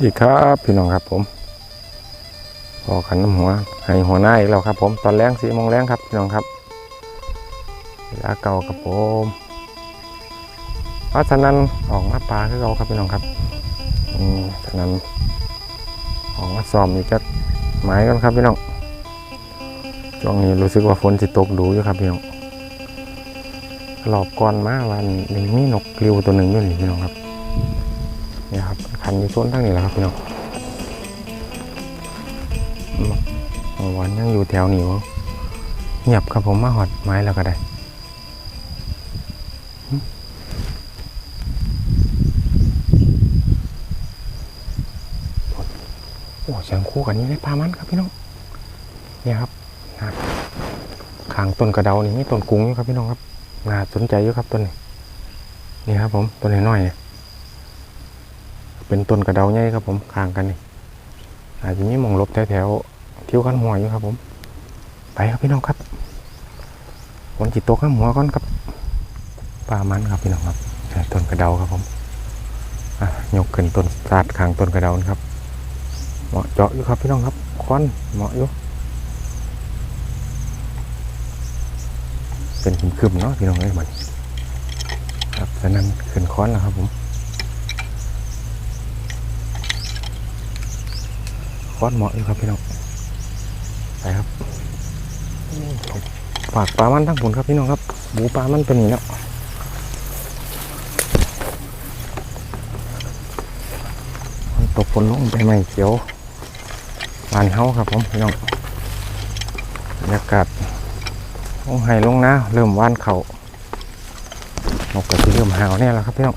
ดีครับพี่น้องครับผมพอขันน้ำหัวให้หัวหน้าอีกแล้วครับ ผมตอนแรงสี่โมงแรงครับพี่น้องครับเวลาเก่าครับผมเพราะฉะนั้นออกมาปลาคือเราครับพี่น้องครับอืมฉะนั้นออกมาซ้อมอีกจะหมายกันครับพี่น้องช่วงนี้รู้สึกว่าฝนจะตกดูอยู่ครับพี่น้องรอบก่อนมาวันหนี้มีนกกลิวตัวหนึ่งด้วยนี่พี่น้องครับนี่ครับ คันอยู่โซนทั้งนี้แหละครับพี่น้องเมื่อวันยังอยู่แถวนี้วะเงียบครับผมมาหอดไม้แล้วก็ได้โอ้เสียงคู่กันนี่ในป่ามันครับพี่น้องเนี่ยครับนะขางต้นกระเดานี่มีต้นกุ้งอยู่ครับพี่น้องครับน่าสนใจอยู่ครับต้นนี้นี่ครับผมต้นน้อยๆเนี่ย เป็นต้นกระเดาใหญ่ครับผมข้างกันนี่อาจจะมีมองลบแถวๆทิวกันหัวอยู่ครับ ผม ไปครับพี่น้องครับฝนจิตตกข้ามหัวก่อนครับปลามันครับพี่น้องครับต้นกระเดาครับผมยกขึ้นต้นสาดข้างต้นกระเดานครับ เหมาะเจาะอยู่ครับพี่น้องครับควันเหมาะอยู่เป็นคึมๆเนาะพี่น้องเอ้ยมันครับฉะนั้นขึ้นค้อนแล้วครับผม คอนเหมาะอยู่ครับพี่น้องไปครับฝากปลามันทั้งผลครับพี่น้องครับหมูปลามันเป็นอย่างนี้แล้วมันตกฝนลงไปใหม่เขียวบานเฮาครับผมพี่น้องบรรยากาศลงไห้ลงนะเริ่มว่านเขานกกระที่เริ่มหาวเนี่ยแล้วครับพี่น้อง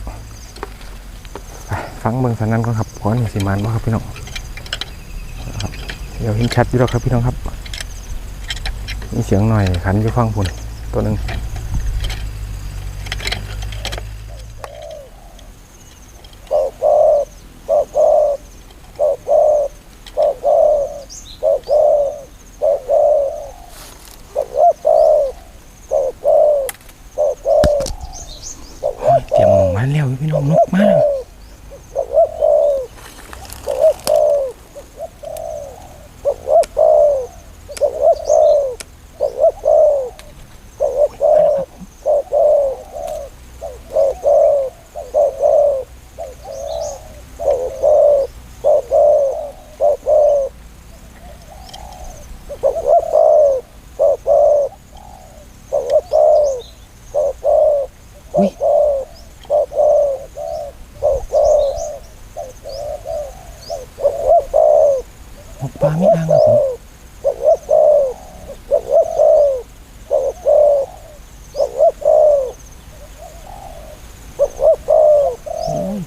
ไปฟังเบิ่งสันนั้นก่อนครับก่อนสิมานบ่ครับพี่น้อง ดี๋ยวเห็นชัดอยู่แล้วครับพี่น้องครับมีเสียงหน่อยขันอยู่ฟังพุ่นตัวหนึ่งเตรียมหมองมาแล้วพี่น้องนกมา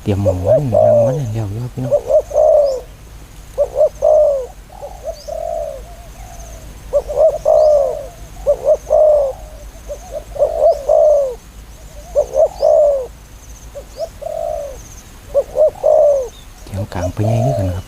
tiệm mồm quá nhiều năm quá nhiều vô cái nó. Chẳng cạn bây giờ như thế nào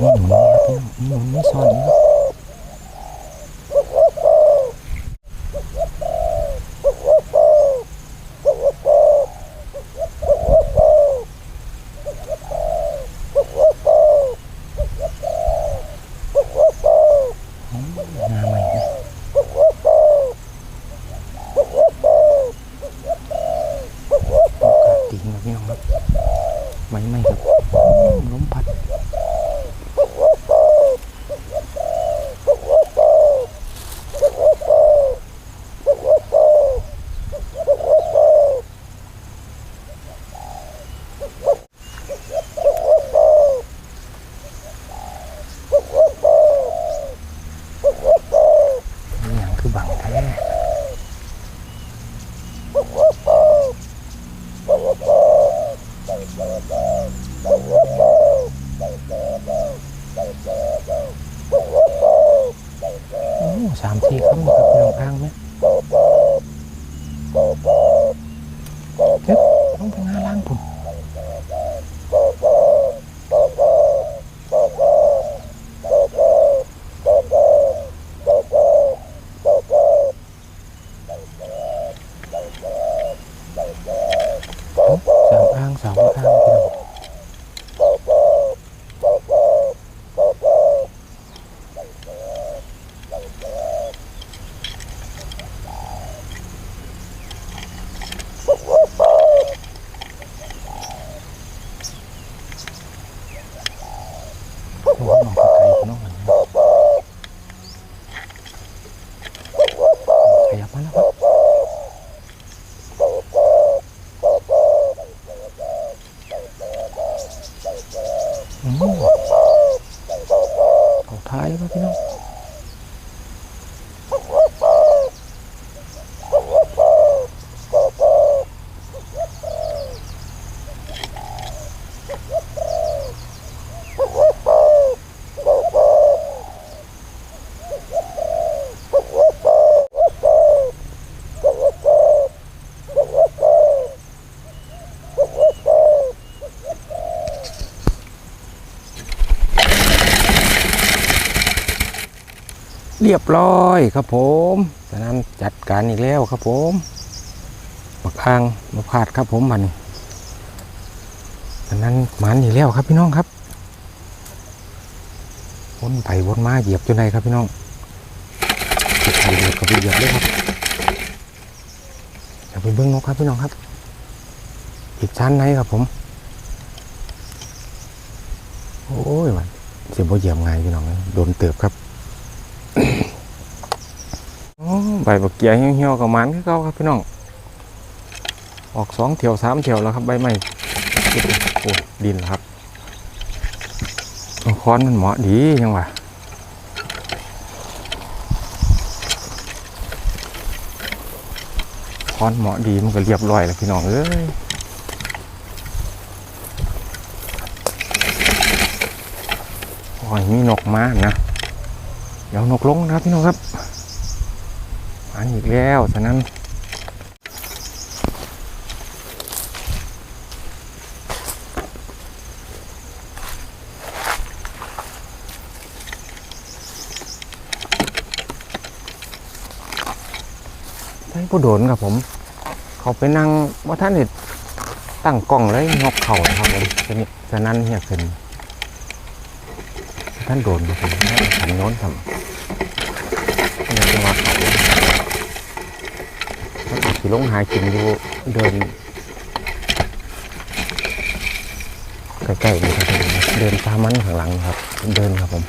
Não, não, não, não, não, não, não, สามสี่ครั้งครับพี่น้องทางไหมเจ็บต้องไปหน้าล่างผมสามอ้างสามอ้าง เรียบร้อยครับผมฉะนั้นจัดการอีกแล้วครับผมมาคางมาพาดครับผมมันฉะนั้นหมันอีกแล้วครับพี่น้องครับวนไปวนมาเหยียบจนไหนครับพี่น้องเหยียบไปเดียวกับไปเหยียบเลยครับเดี๋ยวไปเบิ้งนกครับพี่น้องครับอีกชั้นไหนครับผม โอ้ยมันเสียบเหยียบไงายพี่น้องเอ้ยโดนเติบครับ โอ้ ใบบักเกียเหี่ยวๆกับมันคือเก่าครับพี่น้อง ออกสองเที่ยวสามเที่ยวแล้วครับใบไม้โอ้ดินครับเอาค้อนมันเหมาะดียังวะค้อนเหมาะดีมันก็เรียบร้อยแล้วพี่น้องเอ้ยโอ้ยมีนกมานะ เดี๋ยวนกลงนะครับพี่น้องครับ มาอีกแล้วฉะนั้นได้ผู้โดนครับผม เขาไปนั่งว่าท่านเห็ดตั้งกล้องเลยนกเข่านะครับผมฉะนี้ฉะนั้นเฮียขึ้นท่านโดนครับผมขันโน้นทำยากจะมาเขา ขี่ลงหากินอยู่เดินใกล้ๆนี่ครับผมเดินตามมันข้างหลังครับ เดินครับผม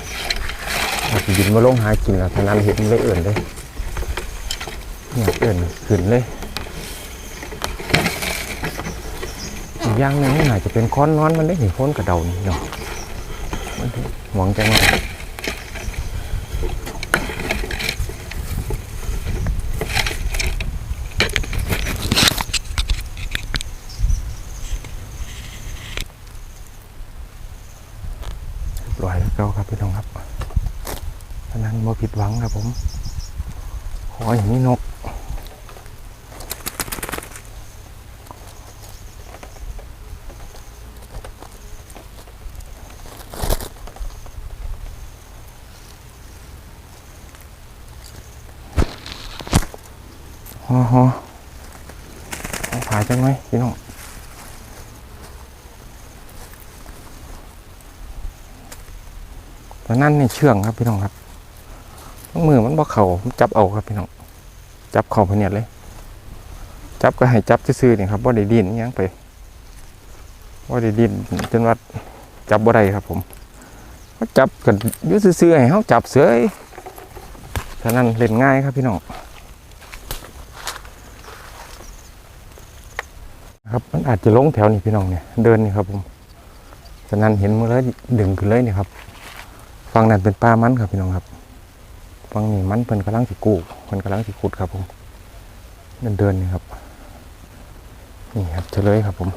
อาจจะยินมาลงหากินแล้วทานั้นเห็นเลยเอื่นเลยเนี่ยเอื่นขึ้นเลยอีกอย่างหนึงนี่าจะเป็นค้อนนอนมันได้เห็นค้นกระเดานี่เนาะมันหวังจังเลยเก่าครับพี่น้องครับฉะ นั้นบ่ผิดหวังครับผม ขออย่างนี้นก ฮอฮอเอาผายจังไหมพี่น้องตอนนั้นนี่เชื่องครับพี่น้องครับ มือมันบ่เข่าจับเอาครับพี่น้องจับเข่าพเนียดเลย จับก็ให้จับซื่อๆนี่ครับว่าได้ดินยังไปว่าได้ดินจนว่าจับบ่ได้ครับผมเขาจับกันยุ่ซื่อๆให้เขาจับเสือยฉะนั้นเล่นง่ายครับพี่น้องครับมันอาจจะลงแถวนี้พี่น้องเนี่ยเดินนี่ครับผมฉะนั้นเห็นมือเลยดึงขึ้นเลยนี่ครับ ฟังนั้นเป็นป่ามันครับพี่น้องครับ ฟังนี่มันเพิ่นกำลังสิกู้เพิ่นกำลังสิขุดครับผม เดินเดินนี่ครับ นี่ครับเฉลยครับผม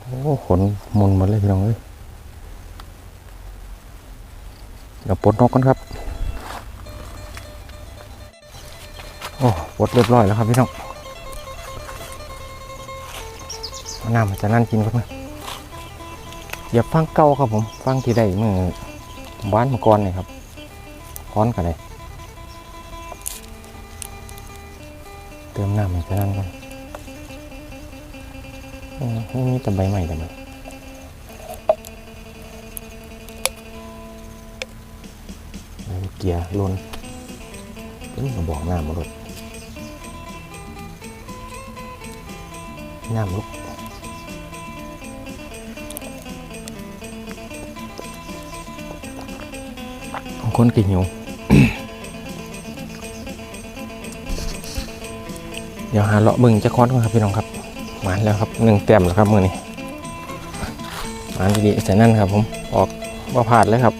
โอ้ขนมุนหมดเลยพี่น้องเอ้ยเดี๋ยวปลดนกกันครับ โอ้ปลดเรียบร้อยแล้วครับพี่น้องน้ำจะนั่นกินครับเนะอย่าฟังเก่าครับผม ฟังที่ได้มือ บ้านมื่อก่อนนี่ครับค้อนกันเลยเติมน้ำให้แค่นั้นก่อนนี่มีแต่ใบใหม่แต่ใบใบเกียร์ลนนี่มาบอกน้ำมาลดน้ำลุก คนกี่หิว เดี๋ยวหาเลาะมึงจะคอนก่อนครับพี่น้องครับหมานแล้วครับหนึ่งเต็มแล้วครับมือนี้หมานดีๆใส่นั่นครับผมออกว่าผ่านเลยครับ